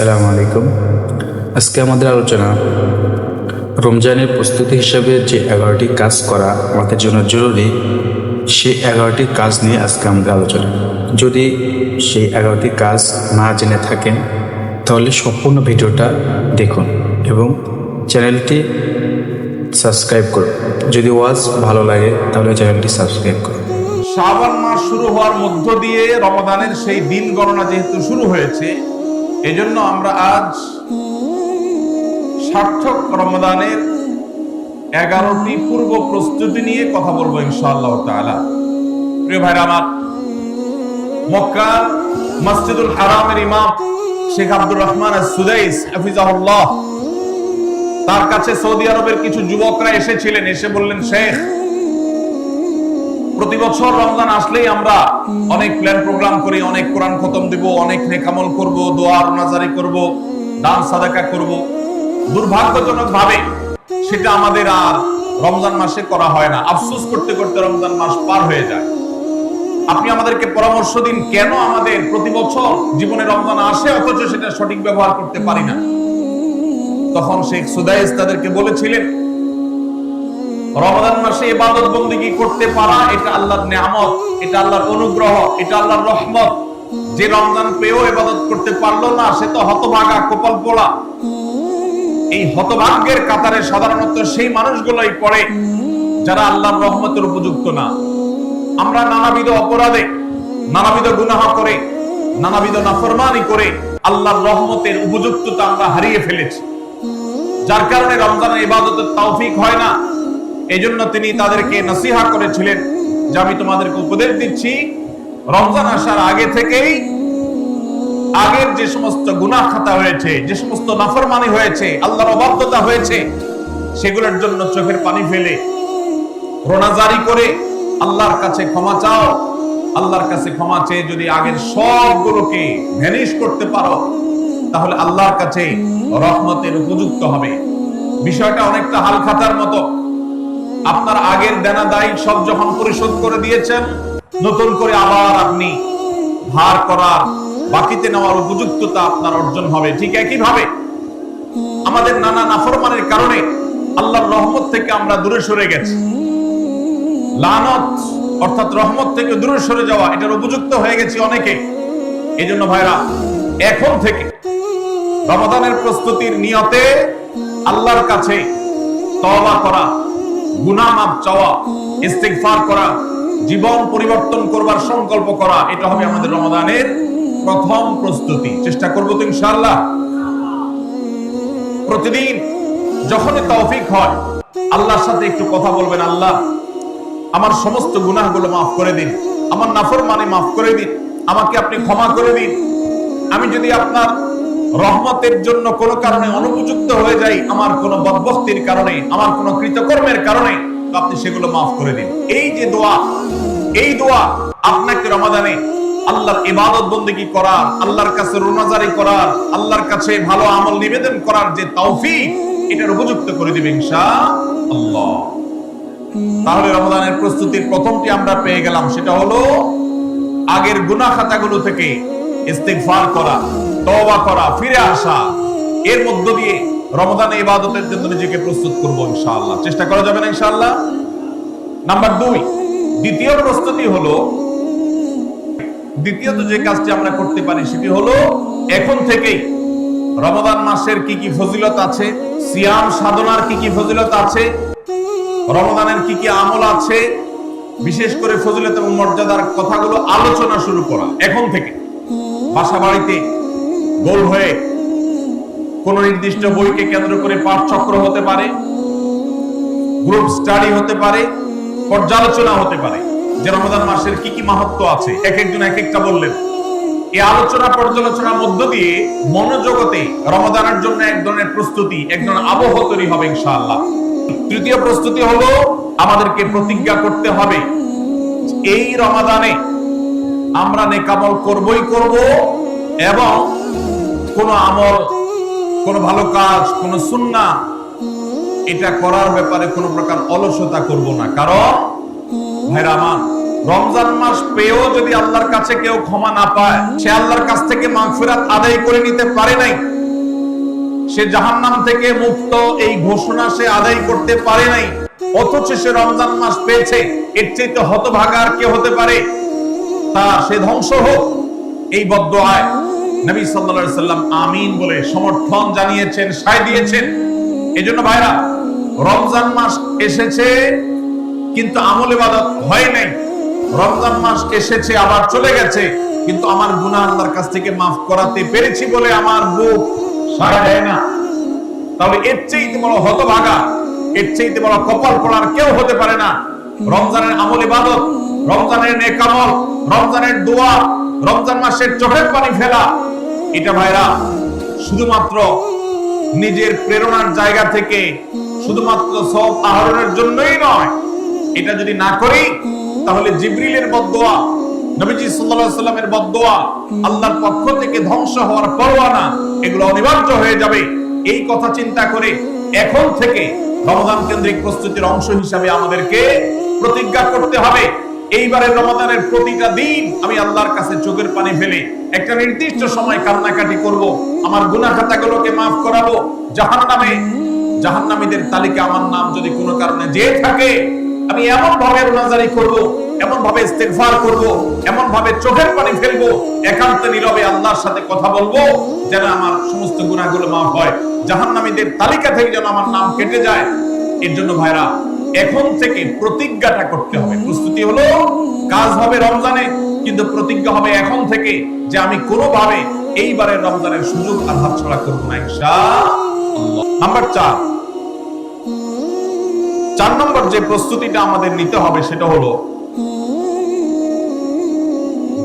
আসসালামু আলাইকুম। আজকে আমাদের আলোচনা রমজানের প্রস্তুতি হিসাবে যে এগারোটি কাজ করা আমাদের জন্য জরুরি, সেই এগারোটি কাজ নিয়ে আজকে আমাদের আলোচনা। যদি সেই এগারোটি কাজ না জেনে থাকেন, তাহলে সম্পূর্ণ ভিডিওটা দেখুন এবং চ্যানেলটি সাবস্ক্রাইব করুন। যদি ওয়াজ ভালো লাগে, তাহলে চ্যানেলটি সাবস্ক্রাইব করুন। শ্রাবণ মাস শুরু হওয়ার মধ্য দিয়ে রমাদানের সেই দিন গণনা যেহেতু শুরু হয়েছে এজন্য আমরা আজ সার্থক রমাদানের এগারোটি পূর্ব প্রস্তুতি নিয়ে কথা বলব ইনশাআল্লাহ তাআলা। প্রিয় ভাইরা আমার মক্কা মসজিদুল হারামের ইমাম শেখ আব্দুর রহমান সুদাইস, হাফিজাহুল্লাহ, তার কাছে সৌদি আরবের কিছু যুবকরা এসেছিলেন, এসে বললেন, শেখ প্রতি বছর রমজান আসলেই আমরা অনেক প্ল্যান প্রোগ্রাম করি, অনেক কোরআন খতম দিব, অনেক নেকামল করব, দোয়া নাজারি করব, দান, সাদাকা করব। দুর্ভাগ্যজনক ভাবে সেটা আমাদের আর রমজান মাসে করা হয় না। আফসোস করতে করতে রমজান মাস পার হয়ে যায়। আপনি আমাদেরকে পরামর্শ দিন, কেন আমাদের প্রতি বছর জীবনে রমজান আসে, অথচ সেটা সঠিক ব্যবহার করতে পারি না? তখন শেখ সুদাইস তাদেরকে বলেছিলেন রমাদান মাসে ইবাদত বন্দিগি করতে পারা? এটা আল্লাহর নিয়ামত, এটা আল্লাহর অনুগ্রহ, এটা আল্লাহর রহমত। যে রমজান পেয়েও ইবাদত করতে পারল না, সে তো হতভাগা কপাল পোড়া। এই হতভাগ্যের কাতারে সাধারণত সেই মানুষগুলোই পড়ে যারা আল্লাহর রহমতের উপযুক্ত না। আমরা নানাবিধ অপরাধে, নানাবিধ গুনাহ করে, নানাবিধ নাফরমানি করে আল্লাহর রহমতের উপযুক্ততা আমরা হারিয়ে ফেলেছি। যার কারণে রমজানের ইবাদতের তৌফিক হয় না। এই জন্য তিনি তাদেরকে নসিহা করেছিলেন যে আমি তোমাদেরকে উপদেশ দিচ্ছি। রমজান আসার আগে থেকেই আগের যে সমস্ত গুনাহ খাতা হয়েছে, যে সমস্ত নাফরমানি হয়েছে, আল্লাহর অবাধ্যতা হয়েছে, সেগুলোর জন্য চোখের পানি ফেলে রোনা জারি করে আল্লাহর কাছে ক্ষমা চাও। আল্লাহর কাছে ক্ষমা চেয়ে যদি আগের সবগুলোকে ভ্যানিশ করতে পারো, তাহলে আল্লাহর কাছে রহমতের উপযুক্ত হবে। বিষয়টা অনেকটা হাল খাতার মতো। আপনার আগের দেনা দায়ী সব যখন পরিশোধ করে দিয়েছেন, নতুন করে আবার আপনি ধার করার বাকিতে নেওয়ার উপযুক্ততা আপনার অর্জন হবে। ঠিক একই ভাবে আমাদের নানা নাফরমানের কারণে আল্লাহর রহমত থেকে আমরা দূরে সরে গেছি। লানত, অর্থাৎ রহমত থেকে দূরে সরে যাওয়া, এটার উপযুক্ত হয়ে গেছি অনেকে। এই জন্য ভাইরা, এখন থেকে রমাদানের প্রস্তুতির নিয়তে আল্লাহর কাছে তওবা করা গুনাহ মাফ চাওয়া, ইস্তেগফার করা, জীবন পরিবর্তন করবার সংকল্প করা, এটা হবে আমাদের রমাদানের প্রথম প্রস্তুতি। চেষ্টা করব তো ইনশাআল্লাহ। প্রতিদিন যখনই তৌফিক হয়, আল্লাহর সাথে একটু কথা বলবেন, আল্লাহ, আমার সমস্ত গুনাহগুলো মাফ করে দিন, আমার নাফরমানি মাফ করে দিন, আমাকে আপনি ক্ষমা করে দিন। আমি যদি আপনার রহমতের জন্য কোনো কারণে অনুপযুক্ত হয়ে যাই, আমার কোনো বদবস্তির কারণে, আমার কোনো কৃতকর্মের কারণে আপনি সেগুলো মাফ করে দিন। এই যে দোয়া, এই দোয়া আপনাকে রমাদানে আল্লাহর ইবাদত বন্দেগী করার, আল্লাহর কাছে রোনাজারি করার, আল্লাহর কাছে ভালো আমল নিবেদন করার যে তৌফিক, এটার উপযুক্ত করে দিবে ইনশাআল্লাহ। তাহলে রমাদানের প্রস্তুতির প্রথমটি আমরা পেয়ে গেলাম, সেটা হলো আগের গুনাহ খাতাগুলো থেকে ইস্তেগফার করা। তওবা করা, ফিরে আসা, এর মধ্য দিয়ে রমাদানে ইবাদতের জন্য নিজেকে প্রস্তুত করব ইনশাআল্লাহ। চেষ্টা করা যাবে না ইনশাআল্লাহ? নাম্বার দুই, দ্বিতীয় প্রস্তুতি হলো, দ্বিতীয়ত যে কাজটি আমরা করতে পারি সেটি হলো, এখন থেকেই রমাদান মাসের কি কি ফজিলত আছে, সিয়াম সাধনার কি কি ফজিলত আছে রমদানের কি কি আমল আছে, বিশেষ করে ফজিলত এবং মর্যাদার কথাগুলো আলোচনা শুরু করা, এখন থেকে। বাসা বাড়িতে গোল হয়ে কোন নির্দিষ্ট বইকে কেন্দ্র করে পাঠ চক্র হতে পারে গ্রুপ স্টাডি হতে পারে, পর্যালোচনা হতে পারে। যে রমজান মাসের কি কি মাহাত্ম আছে, এক একজন এক একটা বললেন। এই আলোচনা পর্যালোচনার মধ্য দিয়ে মনোজগতে রমজানের জন্য এক ধরনের প্রস্তুতি, এক ধরনের আবহ তৈরি হবে ইনশাআল্লাহ। তৃতীয় প্রস্তুতি হলো আমাদেরকে প্রতিজ্ঞা করতে হবে, এই রমাদানে আমরা নেকামল করবই করব এবং কোন আমল, কোন ভালো কাজ, কোন সুন্না, এটা করার ব্যাপারে কোন প্রকার অলসতা করব না। কারণ ভাইরা রমজান মাস পেয়েও যদি আল্লাহর কাছে কেউ ক্ষমা না পায়, সে আল্লাহর কাছ থেকে মাগফিরাত আদায় করে নিতে পারে নাই। সে জাহান্নাম থেকে মুক্ত এই ঘোষণা সে আদায় করতে পারে নাই। অথচ সে রমজান মাস পেয়েছে, এর চেয়ে হতভাগা আর কে হতে পারে? তা সে ধ্বংস হোক, এই বদদোয়ায়। নবী আলাইহি সাল্লাম আমিন বলে সমর্থন জানিয়েছেন, সায় দিয়েছেন। এজন্য ভাইরা, রমজান মাস এসেছে, কিন্তু আমল ইবাদত হয় নাই। রমজান মাস এসেছে, আবার চলে গেছে। কিন্তু আমার গুনাহ আল্লাহর কাছ থেকে মাফ করাতে পেরেছি বলে আমার বুক সাড়া দেয় না। তাহলে এর চেয়ে বড় হতভাগা, এর চেয়ে বড় কপাল পড়ার কেউ হতে পারে না। রমজানের আমল ইবাদত, রমজানের নেকামল রমজানের দোয়া রমজান মাসের চোখের পানি ফেলা। এটা ভাইরা, শুধুমাত্র নিজের প্রেরণার জায়গা থেকে শুধুমাত্র সব আহরণের জন্যই নয়, এটা যদি না করি, তাহলে জিবরিলের বদদোয়া, নবীজি সাল্লামের বদদোয়া, আল্লাহর পক্ষ থেকে ধ্বংস হওয়ার পরোয়ানা এগুলো অনিবার্য হয়ে যাবে। এই কথা চিন্তা করে এখন থেকে রমজান কেন্দ্রিক প্রস্তুতির অংশ হিসাবে আমাদেরকে প্রতিজ্ঞা করতে হবে। এইবারের রমাদানের প্রতিটা দিন আমি আল্লাহর কাছে চোখের পানি ফেলে একটা নির্দিষ্ট সময় কান্নাকাটি করব, আমার গুনাহ খাতাগুলোকে মাফ করাবো, জাহান্নামে, জাহান্নামীদের তালিকা আমার নাম যদি কোনো কারণে যে থাকে, আমি এমন ভাবে রোনাজারি করব, এমন ভাবে ইস্তেগফার করব, এমন ভাবে চোখের পানি ফেলব, একান্ত নীরবে আল্লাহর সাথে কথা বলব, যেন আমার সমস্ত গুনাহগুলো মাফ হয়। জাহান্নামীদের তালিকা থেকে যেন আমার নাম কেটে যায়, এর জন্য ভাইরা এখন থেকে প্রতিজ্ঞাটা করতে হবে। প্রস্তুতি হলো, কাজ হবে রমজানে, কিন্তু প্রতিজ্ঞা হবে এখন থেকে যে আমি কোনোভাবে এইবারের রমজানের সুযোগ আর হাতছাড়া করব না নাম্বার চার। চার নম্বর যে প্রস্তুতিটা আমাদের নিতে হবে সেটা হলো,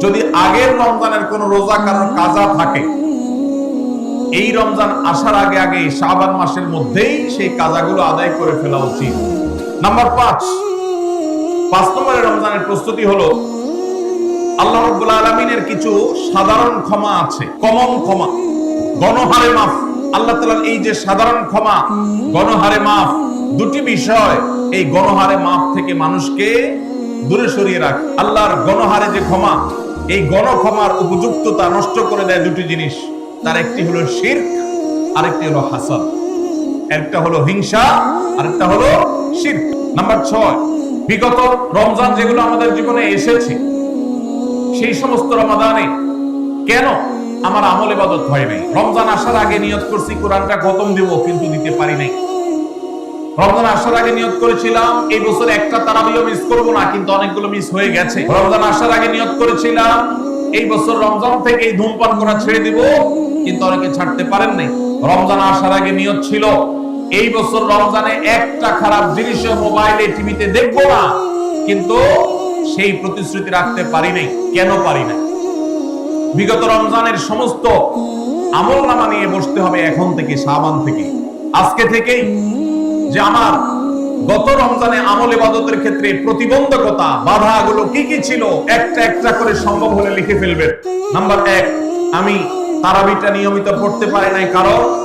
যদি আগের রমজানের কোন রোজা কারণ কাজা থাকে, এই রমজান আসার আগে আগে শাবান মাসের মধ্যেই সেই কাজাগুলো আদায় করে ফেলা উচিত। নাম্বার পাঁচ পাঁচ নম্বরের রমজানের প্রস্তুতি হলো, আল্লাহ রব্বুল আলমিনের কিছু সাধারণ ক্ষমা আছে কমন ক্ষমা, গণহারে মাফ। আল্লাহ তালার এই যে সাধারণ ক্ষমা, গণহারে মাফ, দুটি বিষয় এই গণহারে মাফ থেকে মানুষকে দূরে সরিয়ে রাখ। আল্লাহর গণহারে যে ক্ষমা, এই গণ ক্ষমার উপযুক্ততা নষ্ট করে দেয় দুটি জিনিস। তার একটি হলো শির আরেকটি হলো হাসাদ। একটা হলো হিংসা আরেকটা হলো শির, নাম্বার ছয়। বিগত রমজান যেগুলো আমাদের জীবনে এসেছে, সেই সমস্ত রমাদানে কেন আমার আমল ইবাদত হয় নাই? রমজান আসার আগে নিয়ত করছি, কোরআনটা খতম দিব, কিন্তু দিতে পারি নাই। রমজান আসার আগে নিয়ত করেছিলাম, এই বছর একটা তারাবিও মিস করব না, কিন্তু অনেকগুলো মিস হয়ে গেছে। রমজান আসার আগে নিয়ত করেছিলাম, এই বছর রমজান থেকে এই ধূমপান করা ছেড়ে দিব, কিন্তু অনেকে ছাড়তে পারেন নাই। রমজান আসার আগে নিয়ত ছিল এই বছর রমজানে একটা খারাপ জিনিসও মোবাইলে, টিভিতে দেখব না। কিন্তু সেই প্রতিশ্রুতি রাখতে পারি নাই। কেন পারি নাই? বিগত রমজানের সমস্ত আমল নামা নিয়ে বসতে হবে এখন থেকে সাবান থেকে। আজকে থেকেই যে আমার গত রমজানে আমল ইবাদতের ক্ষেত্রে প্রতিবন্ধকতা, বাধাগুলো কি কি ছিল, একটা একটা করে সম্ভব হলে লিখে ফেলবেন। নাম্বার এক, আমি তারাবিটা নিয়মিত পড়তে পারি নাই। কারণ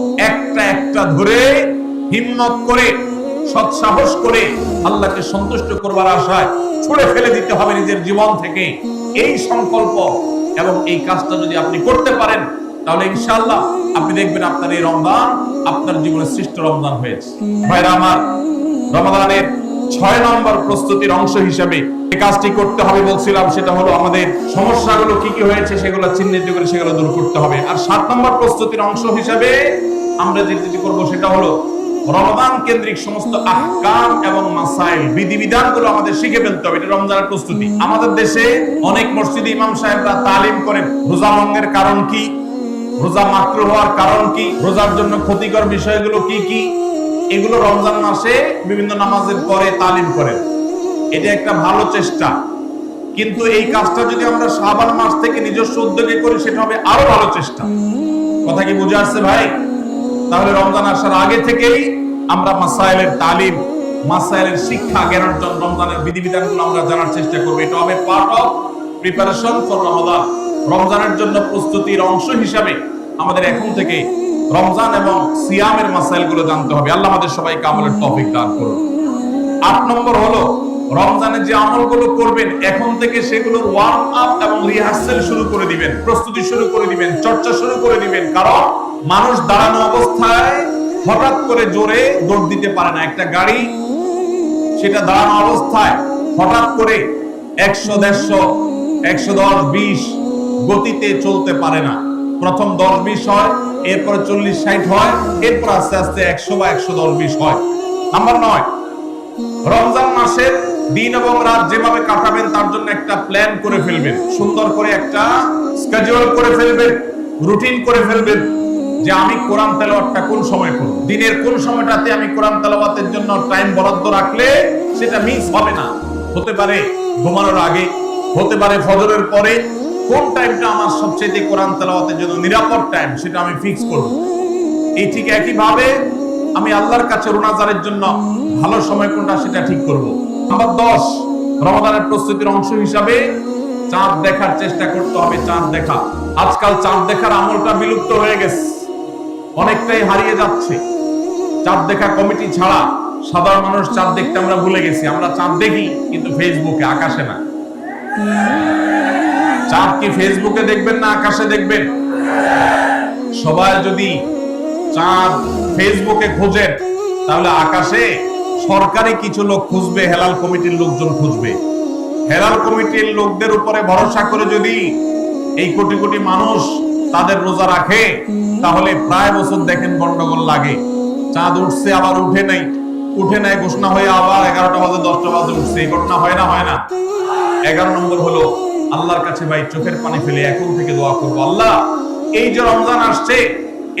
একটা একটা ধরে হিম্মত করে, সৎসাহস করে আল্লাহকে সন্তুষ্ট করবার আশায় ছুড়ে ফেলে দিতে হবে নিজের জীবন থেকে। এই সংকল্প এবং এই কাজটা যদি আপনি করতে পারেন, তাহলে ইনশাআল্লাহ আপনি দেখবেন আপনার এই রমজান আপনার জীবনের শ্রেষ্ঠ রমজান হয়েছে। ভাইরা আমার রমাদানের ছয় নম্বর প্রস্তুতির অংশ হিসেবে যে কাজটি করতে হবে বলছিলাম, সেটা হলো আমাদের সমস্যাগুলো কি কি হয়েছে সেগুলো চিহ্নিত করে সেগুলো দূর করতে হবে। আর সাত নম্বর প্রস্তুতির অংশ হিসেবে আমরা যে যেটি করব সেটা হলো রমজান কেন্দ্রিক সমস্ত আহকাম এবং মাসাইল বিধিবিধানগুলো আমাদের শিখে ফেলতে হবে। এটা রমজানের প্রস্তুতি। আমাদের দেশে অনেক মসজিদে ইমাম সাহেবরা তালিম করেন। রোজা ভঙ্গের কারণ কি? রোজা মাত্র হওয়ার কারণ কি? রোজার জন্য ক্ষতিকর বিষয়গুলো কি কি? এগুলো রমজান মাসে বিভিন্ন নামাজের পরে তালিম করেন। এটা একটা ভালো চেষ্টা। কিন্তু এই কাজটা যদি আমরা শাবান মাস থেকে নিজস্ব উদ্যোগে করি, সেটা হবে আরও ভালো চেষ্টা। কথা কি বুঝে আসছে ভাই? তাহলে রমজান আসার আগে থেকেই আমরা মাসাইলের তালিম মাসাইলের শিক্ষা জ্ঞান অর্জন রমজানের বিধিবিধানগুলো আমরা জানার চেষ্টা করব। এটা হবে part of preparation for Ramadan রমজানের জন্য প্রস্তুতির অংশ হিসাবে আমাদের এখন থেকে রমজান এবং সিয়ামের মাসাইলগুলো জানতে হবে। আল্লাহ আমাদের সবাইকে আমলের তৌফিক দান করুন। আট নম্বর হলো, রমজানে যে আমলগুলো করবেন, এখন থেকে সেগুলোর ওয়ার্ম আপ এবং রিহার্সেল শুরু করে দিবেন। প্রস্তুতি শুরু করে দিবেন, চর্চা শুরু করে দিবেন। কারণ মানুষ দাঁড়ানো অবস্থায় হঠাৎ করে জোরে দৌড় দিতে পারে না। একটা গাড়ি, সেটা দাঁড়ানো অবস্থায় হঠাৎ করে একশো দেড়শো, একশো দশ, বিশ গতিতে চলতে পারে না। প্রথম দশ, বিশ হয়, এরপরে চল্লিশ, ষাট হয়, এরপর আস্তে আস্তে একশো বা একশো দশ, বিশ হয়। নাম্বার নয়, রমজান মাসের দিন এবং রাত যেভাবে কাটাবেন, তার জন্য একটা প্ল্যান করে ফেলবেন। সুন্দর করে একটা স্কেজুয়াল করে ফেলবেন, রুটিন করে ফেলবেন। যে আমি কোরআন তেলাওয়াতটা কোন সময় করব? দিনের কোন সময়টাতে আমি কোরআন তেলাওয়াতের জন্য টাইম বরাদ্দ রাখলে সেটা মিস হবে না। হতে পারে ঘুমানোর আগে, হতে পারে ফজরের পরে। কোন টাইমটা আমার সবচেয়ে কোরআন তেলাওয়াতের জন্য নিরাপদ টাইম সেটা আমি ফিক্স করব। এই ঠিক একই ভাবে আমি আল্লাহর কাছে রোনাজারের জন্য ভালো সময় কোনটা সেটা ঠিক করব। নাম্বার দশ রমাদানের প্রস্তুতির অংশ হিসাবে চাঁদ দেখার চেষ্টা করতে হবে, চাঁদ দেখা। আজকাল চাঁদ দেখার আমলটা বিলুপ্ত হয়ে গেছে। অনেকটাই হারিয়ে যাচ্ছে। চাঁদ দেখা কমিটি ছাড়া সাধারণ মানুষ চাঁদ দেখতে আমরা ভুলে গেছি। আমরা চাঁদ দেখি, কিন্তু ফেসবুকে, আকাশে না। চাঁদ কি ফেসবুকে দেখবেন না আকাশে দেখবেন? সবাই যদি চাঁদ ফেসবুকে খোঁজেন, তাহলে আকাশে সরকারি কিছু লোক খুঁজবে, হেলাল কমিটির লোকজন খুঁজবে। হেলাল কমিটির লোকদের উপরে ভরসা করে যদি এই কোটি কোটি মানুষ তাদের রোজা রাখে, তাহলে প্রায় বছর দেখেন গন্ডগোল লাগে। চাঁদ উঠছে, আবার উঠে নাই। উঠে নাই, ঘোষণা হয়ে আবার এগারোটা বাজে, দশটা বাজে উঠছে। এই ঘটনা হয় না হয় না। এগারো নম্বর হলো, আল্লাহর কাছে ভাই চোখের পানি ফেলে এখন থেকে দোয়া করব। আল্লাহ, এই যে রমজান আসছে,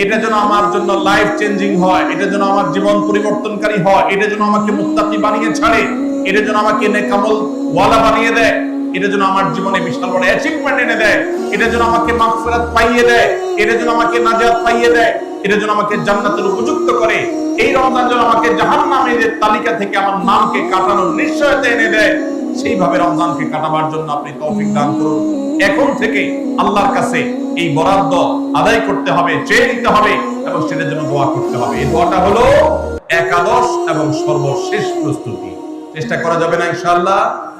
এটা যেন আমার জন্য লাইফ চেঞ্জিং হয়, এটা যেন আমার জীবন পরিবর্তনকারী হয়, এটা যেন আমাকে মুক্তাকি বানিয়ে ছাড়ে, এটা যেন আমাকে নেকামল ওয়ালা বানিয়ে দেয়। এটা যেন আমার জীবনে বিশাল বড় অ্যাচিভমেন্ট এনে দেয়। এটা যেন আমাকে মাগফিরাত পাইয়ে দেয়। এটা যেন আমাকে নাজাত পাইয়ে দেয়। এটা যেন আমাকে জান্নাতের উপযুক্ত করে। এই রমজান যেন আমাকে জাহান্নামের তালিকা থেকে আমার নামকে কাটানোর নিশ্চয়তা এনে দেয়। সেইভাবে রমজানকে কাটাবার জন্য আপনি তৌফিক দান করুন। এখন থেকে আল্লাহর কাছে এই বরাদ্দ আদায় করতে হবে, চেয়ে নিতে হবে এবং সেটার জন্য দোয়া করতে হবে। এই দোয়াটা হলো একাদশ এবং সর্বশেষ প্রস্তুতি। চেষ্টা করা যাবে না ইনশাআল্লাহ।